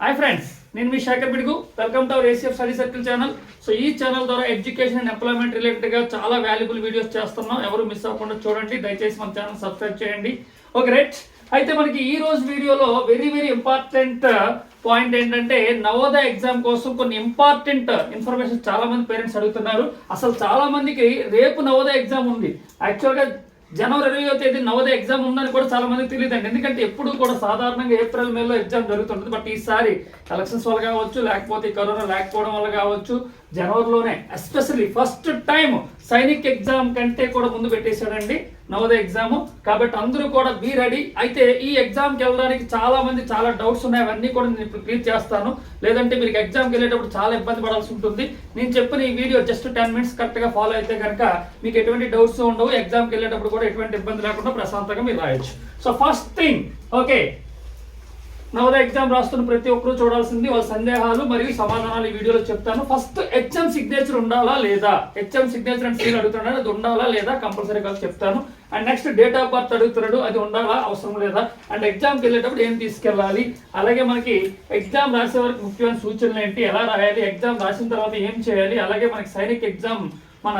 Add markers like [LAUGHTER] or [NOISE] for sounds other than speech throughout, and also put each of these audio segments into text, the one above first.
Hi friends నేను మీ Sekhar Bidugu. Welcome to our ACF study circle channel so ఈ channel ద్వారా education and employment రిలేటెడ్గా చాలా valuable videos చేస్తున్నాం. ఎవరు మిస్ అవ్వకుండా చూడండి. దయచేసి మన ఛానల్ సబ్స్క్రైబ్ చేయండి. ఓకే రైట్ అయితే మనకి ఈ రోజు వీడియోలో వెరీ వెరీ ఇంపార్టెంట్ పాయింట్ ఏంటంటే నవోదయ ఎగ్జామ్ కోసం కొన్ని ఇంపార్టెంట్ ఇన్ఫర్మేషన్ చాలా మంది పేరెంట్స్ అడుగుతున్నారు. అసలు చాలా మందికి రేపు నవోదయ ఎగ్జామ్ ఉంది. యాక్చువల్గా జనవరి ఇరవయో తేదీ నవోదయ ఎగ్జామ్ ఉందని కూడా చాలా మందికి తెలియదండి. ఎందుకంటే ఎప్పుడు కూడా సాధారణంగా ఏప్రిల్ మేలో ఎగ్జామ్ జరుగుతుంటుంది. బట్ ఈసారి ఎలక్షన్స్ వల్ల కావచ్చు లేకపోతే కరోనా లేకపోవడం వల్ల కావచ్చు జనవరిలోనే especially first time Sainik exam కంటే కూడా ముందు పెట్టేశాడండి నవోదయ ఎగ్జామ్. కాబట్టి అందరూ కూడా బీ రెడీ అయితే ఈ ఎగ్జామ్కి వెళ్ళడానికి చాలా మంది చాలా డౌట్స్ ఉన్నాయి. అవన్నీ కూడా నేను ఇప్పుడు క్లియర్ చేస్తాను. లేదంటే మీరు ఎగ్జామ్కి వెళ్ళేటప్పుడు చాలా ఇబ్బంది పడాల్సి ఉంటుంది. నేను చెప్పిన ఈ వీడియో జస్ట్ టెన్ మినిట్స్ కరెక్ట్గా ఫాలో అయితే కనుక మీకు ఎటువంటి డౌట్స్ ఉండవు. ఎగ్జామ్కి వెళ్ళేటప్పుడు కూడా ఎటువంటి ఇబ్బంది లేకుండా ప్రశాంతంగా మీరు రాయొచ్చు. So first thing okay Navodaya exam రాస్తున్న ప్రతి ఒక్కరూ చూడాల్సింది వాళ్ళ సందేహాలు మరియు సమాధానాలు ఈ వీడియోలో చెప్తాను. ఫస్ట్ హెచ్ఎం సిగ్నేచర్ ఉండాలా లేదా? హెచ్ఎం సిగ్నేచర్ అంటే సీన్ అడుగుతున్నాడు అది ఉండాలా లేదా? కంపల్సరీ కాదు చెప్తాను. And next date of birth అడుగుతున్నాడు అది ఉండాలా? అవసరం లేదా? అండ్ ఎగ్జామ్కి వెళ్ళేటప్పుడు ఏం తీసుకెళ్ళాలి? అలాగే మనకి ఎగ్జామ్ రాసే వరకు ముఖ్యమైన సూచనలు ఏంటి? ఎలా రాయాలి? ఎగ్జామ్ రాసిన తర్వాత ఏం చేయాలి? అలాగే మనకి సైనిక్ ఎగ్జామ్ మన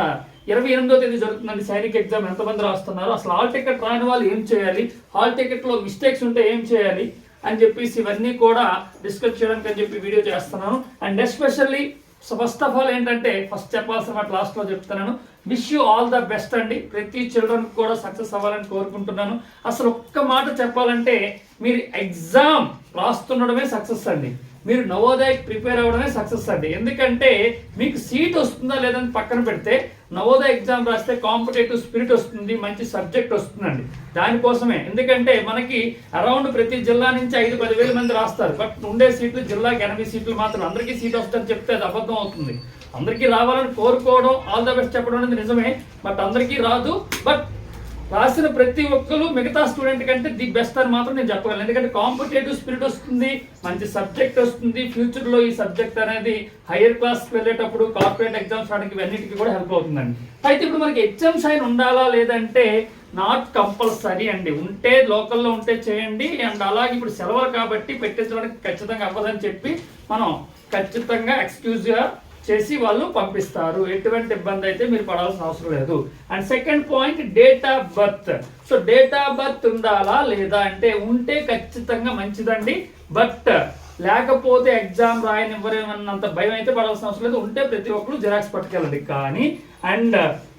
ఇరవై ఎనిమిదో తేదీ జరుగుతుందండి. సైనిక్ ఎగ్జామ్ ఎంతమంది రాస్తున్నారు అసలు హాల్ టికెట్ రాని వాళ్ళు ఏం చేయాలి? హాల్ టికెట్లో మిస్టేక్స్ ఉంటే ఏం చేయాలి? అని చెప్పేసి ఇవన్నీ కూడా డిస్కస్ చేయడానికి అని చెప్పి వీడియో చేస్తున్నాను. And especially so first of all ఏంటంటే ఫస్ట్ చెప్పాల్సిన మాట లాస్ట్లో చెప్తున్నాను. Wish you all the best అండి. ప్రతి చిల్డ్రన్ కూడా సక్సెస్ అవ్వాలని కోరుకుంటున్నాను. అసలు ఒక్క మాట చెప్పాలంటే మీరు ఎగ్జామ్ రాస్తుండడమే సక్సెస్ అండి. మీరు నవోదయకి ప్రిపేర్ అవ్వడమే సక్సెస్ అండి. ఎందుకంటే మీకు సీట్ వస్తుందా లేదని పక్కన పెడితే నవోదయ ఎగ్జామ్ రాస్తే కాంపిటేటివ్ స్పిరిట్ వస్తుంది మంచి సబ్జెక్ట్ వస్తుందండి. దానికోసమే ఎందుకంటే మనకి అరౌండ్ ప్రతి జిల్లా నుంచి ఐదు పదివేల మంది రాస్తారు. బట్ ఉండే సీట్లు జిల్లాకి ఎనభై సీట్లు మాత్రం అందరికీ సీట్ వస్తుందని చెప్తే అది అబద్ధం అవుతుంది. అందరికీ రావాలని కోరుకోవడం ఆల్ ద బెస్ట్ చెప్పడం అనేది నిజమే. బట్ అందరికీ రాదు. బట్ రాసిన ప్రతి ఒక్కరు మిగతా స్టూడెంట్ కంటే ది బెస్ట్ అని మాత్రం నేను చెప్పగలను. ఎందుకంటే కాంపిటేటివ్ స్పిరిట్ వస్తుంది మంచి సబ్జెక్ట్ వస్తుంది ఫ్యూచర్లో ఈ సబ్జెక్ట్ అనేది హైయర్ క్లాస్కి వెళ్ళేటప్పుడు కార్పొరేట్ ఎగ్జామ్స్ రావడానికి ఇవన్నిటికీ కూడా హెల్ప్ అవుతుందండి. అయితే ఇప్పుడు మనకి ఎగ్జామ్ సైన్ ఉండాలా లేదంటే నాట్ కంపల్సరీ అండి. ఉంటే లోకల్లో ఉంటే చేయండి అండ్ అలాగే ఇప్పుడు సెలవులు కాబట్టి పెట్టించడానికి ఖచ్చితంగా అవ్వదని చెప్పి మనం ఖచ్చితంగా ఎక్స్క్యూజ్గా చేసి వాళ్ళు పంపిస్తారు. ఎటువంటి ఇబ్బంది అయితే మీరు పడాల్సిన అవసరం లేదు. And second point date of birth so date of birth ఉండాలా లేదా అంటే ఉంటే ఖచ్చితంగా మంచిదండి. బట్ లేకపోతే ఎగ్జామ్ రాయనివ్వరేమన్నంత భయం అయితే పడాల్సిన అవసరం లేదు. ఉంటే ప్రతి ఒక్కరు జిరాక్స్ పట్టుకెళ్ళండి. కానీ అండ్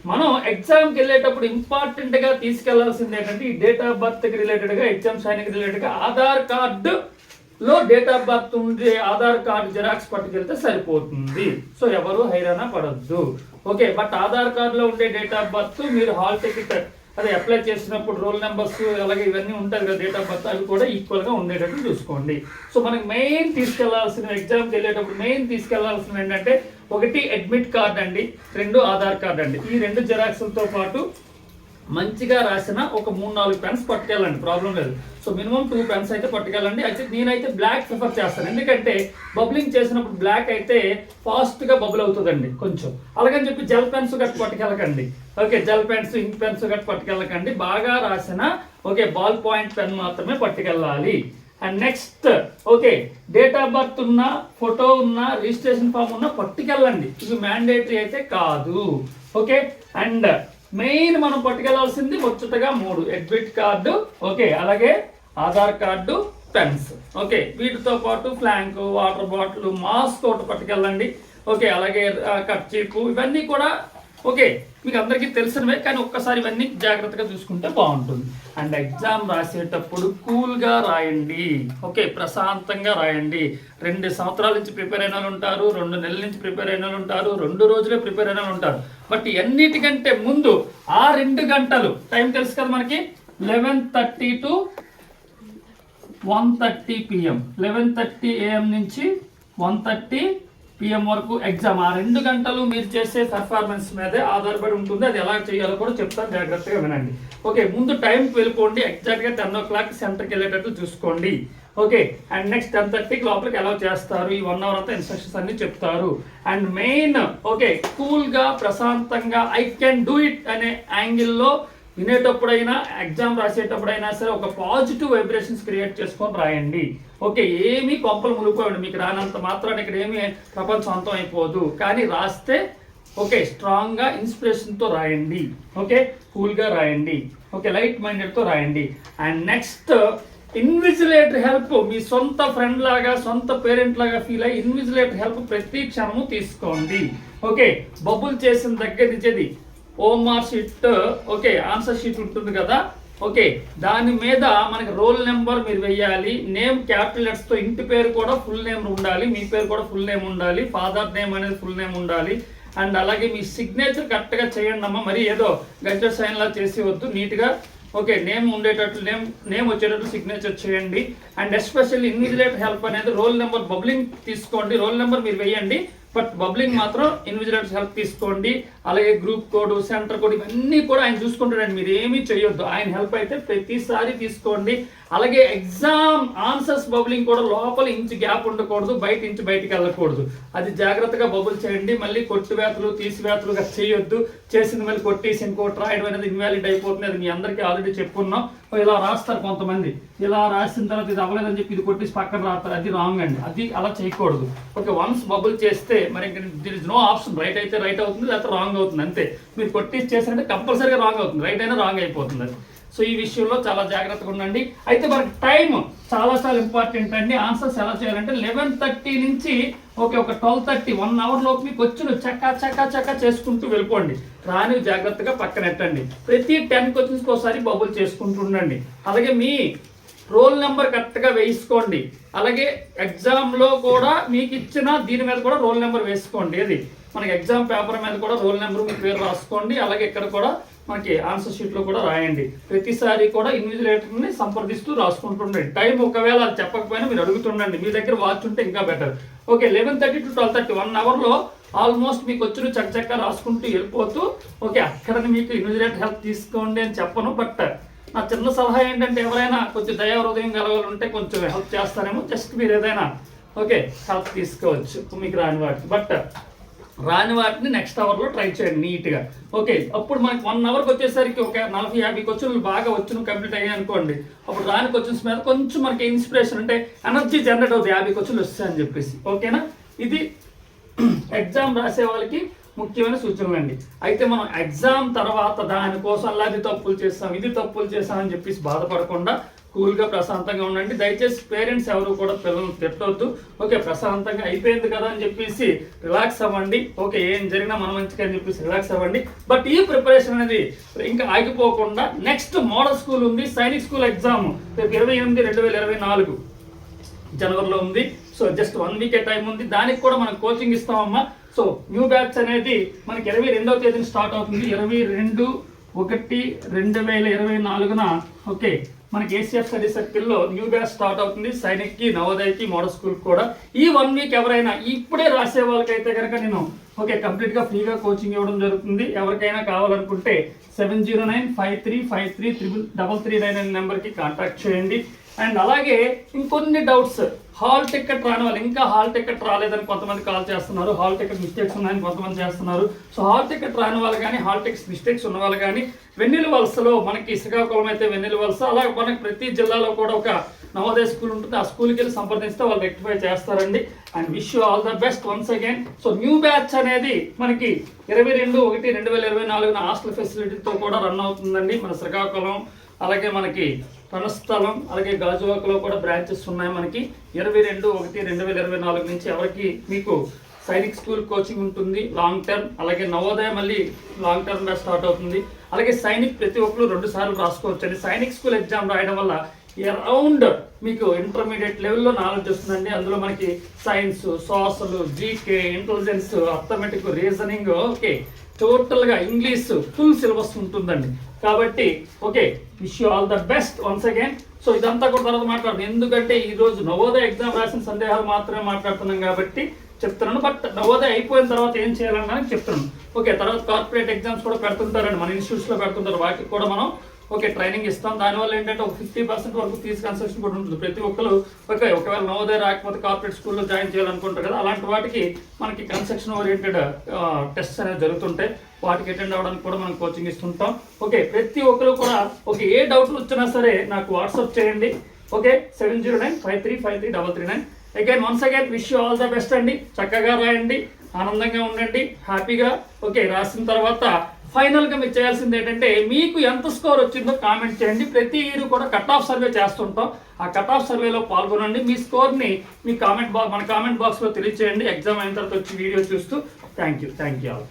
మనం ఎగ్జామ్కి వెళ్ళేటప్పుడు ఇంపార్టెంట్గా తీసుకెళ్ళాల్సింది ఏంటంటే ఈ డేట్ ఆఫ్ బర్త్కి రిలేటెడ్గా ఎగ్జామ్ సైన్కి రిలేటెడ్గా ఆధార్ కార్డు లో డేట్ ఆఫ్ బర్త్ ఉండే ఆధార్ కార్డు జిరాక్స్ పట్టుకెళ్తే సరిపోతుంది. సో ఎవరు హైరాణ పడద్దు. ఓకే బట్ ఆధార్ కార్డులో ఉండే డేట్ ఆఫ్ బర్త్ మీరు హాల్ టికెట్ అదే అప్లై చేసినప్పుడు రోల్ నెంబర్స్ అలాగే ఇవన్నీ ఉంటాయి కదా డేట్ ఆఫ్ బర్త్ అవి కూడా ఈక్వల్గా ఉండేటట్టు చూసుకోండి. సో మనకి మెయిన్ తీసుకెళ్ళాల్సిన ఎగ్జామ్కి వెళ్ళేటప్పుడు మెయిన్ తీసుకెళ్ళాల్సిన ఏంటంటే ఒకటి అడ్మిట్ కార్డ్ అండి రెండు ఆధార్ కార్డ్ అండి. ఈ రెండు జిరాక్స్లతో పాటు మంచిగా రాసిన ఒక మూడు నాలుగు పెన్స్ పట్టుకెళ్ళండి. ప్రాబ్లం లేదు. సో మినిమం టూ పెన్స్ అయితే పట్టుకెళ్ళండి. అయితే నేనైతే బ్లాక్ ప్రిఫర్ చేస్తాను. ఎందుకంటే బబ్లింగ్ చేసినప్పుడు బ్లాక్ అయితే ఫాస్ట్గా బబుల్ అవుతుందండి కొంచెం. అలాగని చెప్పి జెల్ పెన్స్ గట్టి పట్టుకెళ్ళకండి. Okay gel pens ink pens గట్టి పట్టుకెళ్ళకండి. బాగా రాసిన ఓకే బాల్ పాయింట్ పెన్ మాత్రమే పట్టుకెళ్ళాలి. And next okay date of birth ఉన్న ఫోటో ఉన్న రిజిస్ట్రేషన్ ఫామ్ ఉన్న పట్టుకెళ్ళండి. ఇది మ్యాండేటరీ అయితే కాదు. ఓకే అండ్ మెయిన్ మనం పట్టుకెళ్ళాల్సింది ముచ్చటగా మూడు. Admit card okay. అలాగే ఆధార్ కార్డు పెన్స్. ఓకే. వీటితో పాటు ఫ్లాంక్ వాటర్ బాటిల్ మాస్క్ ఒకటి పట్టుకెళ్ళండి. ఓకే. అలాగే కర్చీపు ఇవన్నీ కూడా ఓకే. మీకు అందరికీ తెలిసినవే కానీ ఒక్కసారి ఇవన్నీ జాగ్రత్తగా చూసుకుంటే బాగుంటుంది. అండ్ ఎగ్జామ్ రాసేటప్పుడు కూల్గా రాయండి. ఓకే. ప్రశాంతంగా రాయండి. రెండు సంవత్సరాల నుంచి ప్రిపేర్ అయిన వాళ్ళు ఉంటారు రెండు నెలల నుంచి ప్రిపేర్ అయిన వాళ్ళు ఉంటారు రెండు రోజులే ప్రిపేర్ అయిన వాళ్ళు ఉంటారు. బట్ ఎన్నిటికంటే ముందు ఆ రెండు గంటలు టైం తెలుసు కదా మనకి? Eleven thirty to one thirty PM eleven thirty AM నుంచి వన్ థర్టీ పిఎం వరకు ఎగ్జామ్ ఆ రెండు గంటలు మీరు చేసే పర్ఫార్మెన్స్ మీదే ఆధారపడి ఉంటుంది. అది ఎలా చేయాలో కూడా చెప్తాను. జాగ్రత్తగా వినండి. ఓకే ముందు టైంకి వెళ్ళిపోండి. ఎగ్జాక్ట్గా టెన్ ఓ క్లాక్ సెంటర్కి వెళ్ళేటట్టు చూసుకోండి. ఓకే అండ్ నెక్స్ట్ టెన్ థర్టీకి లోపలికి అలౌ చేస్తారు. ఈ వన్ అవర్ అంతా ఇన్స్ట్రక్షన్స్ అన్ని చెప్తారు. అండ్ మెయిన్ ఓకే కూల్గా ప్రశాంతంగా ఐ కెన్ డూ ఇట్ అనే యాంగిల్లో వినేటప్పుడైనా ఎగ్జామ్ రాసేటప్పుడైనా సరే ఒక పాజిటివ్ వైబ్రేషన్స్ క్రియేట్ చేసుకొని రాయండి. ఓకే ఏమీ కొంపలు మునిగిపోయండి మీకు రానంత మాత్రాన్ని ఇక్కడ ఏమీ ప్రపంచం అంతం అయిపోదు. కానీ రాస్తే ఓకే స్ట్రాంగ్గా ఇన్స్పిరేషన్తో రాయండి. ఓకే కూల్గా రాయండి. ఓకే లైట్ మైండెడ్తో రాయండి. అండ్ నెక్స్ట్ ఇన్విజిలేటర్ హెల్ప్ మీ సొంత ఫ్రెండ్ లాగా సొంత పేరెంట్ లాగా ఫీల్ అయ్యి ఇన్విజిలేటర్ హెల్ప్ ప్రతి క్షణము తీసుకోండి. ఓకే బబుల్ చేసిన దగ్గర ఇచ్చేది. OMR sheet okay answer sheet ఉంటుంది కదా. ఓకే దాని మీద మనకి రోల్ నెంబర్ మీరు వెయ్యాలి. నేమ్ క్యాపిటల్ లెటర్స్తో ఇంటి పేరు కూడా ఫుల్ నేమ్ ఉండాలి. మీ పేరు కూడా ఫుల్ నేమ్ ఉండాలి. ఫాదర్ నేమ్ అనేది ఫుల్ నేమ్ ఉండాలి. అండ్ అలాగే మీ సిగ్నేచర్ కరెక్ట్గా చేయండి అమ్మా మరి ఏదో గజెట్ సైన్లా చేసి వద్దు. నీట్గా ఓకే నేమ్ ఉండేటట్లు నేమ్ నేమ్ వచ్చేటట్లు సిగ్నేచర్ చేయండి. అండ్ ఎస్పెషల్లీ ఇన్విజిలేటర్ హెల్ప్ అనేది రోల్ నెంబర్ బబ్లింగ్ తీసుకోండి. రోల్ నెంబర్ మీరు వేయండి. బట్ బబ్లింగ్ మాత్రం ఇన్విజిలేటర్స్ హెల్ప్ తీసుకోండి. అలాగే గ్రూప్ కోడ్ సెంటర్ కోడ్ ఇవన్నీ కూడా ఆయన చూసుకుంటాడండి. మీరు ఏమీ చేయొద్దు ఆయన హెల్ప్ అయితే ప్రతిసారి తీసుకోండి. అలాగే ఎగ్జామ్ ఆన్సర్స్ బబులింగ్ కూడా లోపల ఇంచు గ్యాప్ ఉండకూడదు. బయట ఇంచు బయటికి వెళ్ళకూడదు. అది జాగ్రత్తగా బబుల్ చేయండి. మళ్ళీ కొట్టువేతలు తీసివేతలుగా చేయొద్దు చేసింది మళ్ళీ కొట్టేసి ఇంకోటి రాయడం అనేది ఇన్వాలిడ్ అయిపోతుంది అది మీ అందరికీ ఆల్రెడీ చెప్పుకున్నాం. ఇలా రాస్తారు కొంతమంది. ఇలా రాసిన తర్వాత ఇది అవ్వలేదని చెప్పి ఇది కొట్టేసి పక్కన రాస్తారు. అది రాంగ్ అండి. అది అలా చేయకూడదు. ఓకే వన్స్ బబుల్ చేస్తే మరి ఇంకా there is no option right అయితే రైట్ అవుతుంది లేకపోతే రాంగ్ అవుతుంది. అంతే. మీరు కొట్టేసి చేసారంటే కంపల్సరీగా రాంగ్ అవుతుంది. రైట్ అయినా రాంగ్ అయిపోతుంది అది. సో ఈ విషయంలో చాలా జాగ్రత్తగా ఉండండి. అయితే మనకి టైం చాలా చాలా ఇంపార్టెంట్ అండి. ఆన్సర్స్ ఎలా చేయాలంటే లెవెన్ థర్టీ నుంచి ఓకే ఒక ట్వెల్వ్ థర్టీ వన్ అవర్ లోపు మీకు వచ్చిన చక్క చక్క చక్క చేసుకుంటూ వెళ్ళిపోండి. రాని జాగ్రత్తగా పక్కనెట్టండి ప్రతి టెన్ క్వశ్చన్స్కి ఒకసారి బబుల్ చేసుకుంటూ ఉండండి. అలాగే మీ రోల్ నెంబర్ కరెక్ట్గా వేసుకోండి. అలాగే ఎగ్జామ్లో కూడా మీకు ఇచ్చిన దీని మీద కూడా రోల్ నెంబర్ వేసుకోండి. ఇది మనకి ఎగ్జామ్ పేపర్ మీద కూడా రోల్ నెంబర్ మీ పేరు రాసుకోండి. అలాగే ఇక్కడ కూడా మనకి ఆన్సర్ షీట్లో కూడా రాయండి. ప్రతిసారి కూడా ఇన్విజిలేటర్ని సంప్రదిస్తూ రాసుకుంటుండండి. టైం ఒకవేళ అది చెప్పకపోయినా మీరు అడుగుతుండండి. మీ దగ్గర వాచ్ ఉంటే ఇంకా better. Okay eleven thirty to twelve thirty one అవర్లో ఆల్మోస్ట్ మీకు వచ్చిన చక్క చక్క రాసుకుంటూ వెళ్ళిపోతూ ఓకే అక్కడ మీకు ఇన్విజిలేటర్ హెల్ప్ తీసుకోండి అని చెప్పను బట్ నా చిన్న సలహా ఏంటంటే ఎవరైనా కొంచెం దయా హృదయం కలవాలి ఉంటే కొంచెం హెల్ప్ చేస్తారేమో జస్ట్ మీరు ఏదైనా ఓకే హెల్ప్ తీసుకోవచ్చు మీకు రాని వాటికి. బట్ రాని వాటిని నెక్స్ట్ అవర్లో ట్రై చేయండి నీట్గా. ఓకే అప్పుడు మనకి వన్ అవర్కి వచ్చేసరికి ఒక నలభై యాభై క్వశ్చన్లు బాగా వచ్చిన కంప్లీట్ అయ్యాయి అనుకోండి అప్పుడు రాని క్వశ్చన్స్ మీద కొంచెం మనకి ఇన్స్పిరేషన్ అంటే ఎనర్జీ జనరేట్ అవుతుంది యాభై క్వశ్చన్లు వస్తాయని చెప్పేసి. ఓకేనా? ఇది [CLEARS THROAT] ఎగ్జామ్ రాసే వాళ్ళకి ముఖ్యమైన సూచనలు అండి అయితే మనం ఎగ్జామ్ తర్వాత దానికోసం అలా అది తప్పులు చేస్తాం ఇది తప్పులు చేస్తాం అని చెప్పేసి బాధపడకుండా కూల్గా ప్రశాంతంగా ఉండండి. దయచేసి పేరెంట్స్ ఎవరు కూడా పిల్లల్ని తిట్టవద్దు ఓకే ప్రశాంతంగా అయిపోయింది కదా అని చెప్పేసి రిలాక్స్ అవ్వండి. ఓకే ఏం జరిగినా మన మంచిగా అని చెప్పేసి రిలాక్స్ అవ్వండి. బట్ ఈ ప్రిపరేషన్ అనేది ఇంకా ఆగిపోకుండా నెక్స్ట్ మోడల్ స్కూల్ ఉంది సైనిక్ స్కూల్ ఎగ్జామ్ రేపు ఇరవై ఎనిమిది రెండు వేల ఇరవై నాలుగు జనవరిలో ఉంది. So just one week time ఉంది. దానికి కూడా మనం కోచింగ్ ఇస్తామమ్మా. సో న్యూ బ్యాచ్ అనేది మనకి ఇరవై రెండవ తేదీన స్టార్ట్ అవుతుంది. ఇరవై రెండు ఒకటి రెండు వేల ఇరవై నాలుగున ఓకే మనకి ఏసీఎఫ్ స్టడీ సర్కిల్లో న్యూ బ్యాచ్ స్టార్ట్ అవుతుంది. సైనిక్కి నవోదయకి మోడల్ స్కూల్ కూడా. ఈ వన్ వీక్ ఎవరైనా ఇప్పుడే రాసే వాళ్ళకైతే కనుక నేను ఓకే కంప్లీట్గా ఫ్రీగా కోచింగ్ ఇవ్వడం జరుగుతుంది. ఎవరికైనా కావాలనుకుంటే seven zero nine five three five three triple double three nine అనే నెంబర్కి కాంటాక్ట్ చేయండి. అండ్ అలాగే ఇంకొన్ని డౌట్స్ హాల్ టికెట్ రాని వాళ్ళు ఇంకా హాల్ టికెట్ రాలేదని కొంతమంది కాల్ చేస్తున్నారు. హాల్ టికెట్ మిస్టేక్స్ ఉన్నాయని కొంతమంది చేస్తున్నారు. సో హాల్ టికెట్ రాని వాళ్ళు కానీ హాల్ టికెట్స్ మిస్టేక్స్ ఉన్న వాళ్ళు కానీ వెన్నెల వలసలో మనకి శ్రీకాకుళం అయితే వెన్నెల వలస అలాగే మనకి ప్రతి జిల్లాలో కూడా ఒక నవోదయ స్కూల్ ఉంటుంది. ఆ స్కూల్కి వెళ్ళి సంప్రదిస్తే వాళ్ళు రెక్టిఫై చేస్తారండి. And wish you all the best once again so new batch అనేది మనకి ఇరవై రెండు ఒకటి రెండు వేల ఇరవై నాలుగున హాస్టల్ ఫెసిలిటీతో కూడా రన్ అవుతుందండి. మన శ్రీకాకుళం అలాగే మనకి రణస్థలం అలాగే గాజువాకలో కూడా బ్రాంచెస్ ఉన్నాయి మనకి. ఇరవై రెండు ఒకటి రెండు వేల ఇరవై నాలుగు నుంచి ఎవరికి మీకు సైనిక్ స్కూల్ కోచింగ్ ఉంటుంది లాంగ్ టర్మ్ అలాగే నవోదయ మళ్ళీ లాంగ్ టర్మ్గా స్టార్ట్ అవుతుంది. అలాగే సైనిక్ ప్రతి ఒక్కరు రెండు సార్లు రాసుకోవచ్చు అండి సైనిక్ స్కూల్ ఎగ్జామ్ రాయడం వల్ల అరౌండ్ మీకు ఇంటర్మీడియట్ లెవెల్లో నాలెడ్జ్ వస్తుందండి. అందులో మనకి science social GK intelligence arithmetic reasoning okay టోటల్గా ఇంగ్లీష్ ఫుల్ సిలబస్ ఉంటుందండి. కాబట్టి okay wish you all the best once again. So ఇదంతా కూడా తర్వాత మాట్లాడదు. ఎందుకంటే ఈ రోజు నవోదయ ఎగ్జామ్ రాసిన సందేహాలు మాత్రమే మాట్లాడుతున్నాం కాబట్టి చెప్తున్నాను. బట్ నవోదయ అయిపోయిన తర్వాత ఏం చేయాలని చెప్తున్నాను. ఓకే తర్వాత కార్పొరేట్ ఎగ్జామ్స్ కూడా పెడుతుంటారండి. మన ఇన్స్టిట్యూట్స్లో పెడుతుంటారు. వాటికి కూడా మనం ఓకే ట్రైనింగ్ ఇస్తాం. దానివల్ల ఏంటంటే ఒక ఫిఫ్టీ పర్సెంట్ వరకు ఫీజు కన్సెషన్ కూడా ఉంటుంది. ప్రతి ఒక్కరు ఓకే ఒకవేళ నవోదయ రాకపోతే కార్పొరేట్ స్కూల్లో జాయిన్ చేయాలనుకుంటారు కదా అలాంటి వాటికి మనకి కన్స్ట్రక్షన్ ఓరియంటెడ్ టెస్ట్ అనేవి జరుగుతుంటాయి వాటికి అటెండ్ అవ్వడానికి కూడా మనం కోచింగ్ ఇస్తుంటాం. ఓకే ప్రతి ఒక్కరు కూడా ఓకే ఏ డౌట్లు వచ్చినా సరే నాకు వాట్సాప్ చేయండి. Okay seven zero nine five three five three double three nine again once again wish all the best అండి. చక్కగా రాయండి. ఆనందంగా ఉండండి. హ్యాపీగా ఓకే రాసిన తర్వాత ఫైనల్గా మీరు చేయాల్సింది ఏంటంటే మీకు ఎంత స్కోర్ వచ్చిందో కామెంట్ చేయండి. ప్రతి ఇయర్ కూడా కట్ ఆఫ్ సర్వే చేస్తుంటాం. ఆ కట్ ఆఫ్ సర్వేలో పాల్గొనండి. మీ స్కోర్ని మీ కామెంట్ బాక్స్ మన కామెంట్ బాక్స్లో తెలియచేయండి. ఎగ్జామ్ అయిన తర్వాత వచ్చి వీడియో చూస్తూ. Thank you. Thank you all.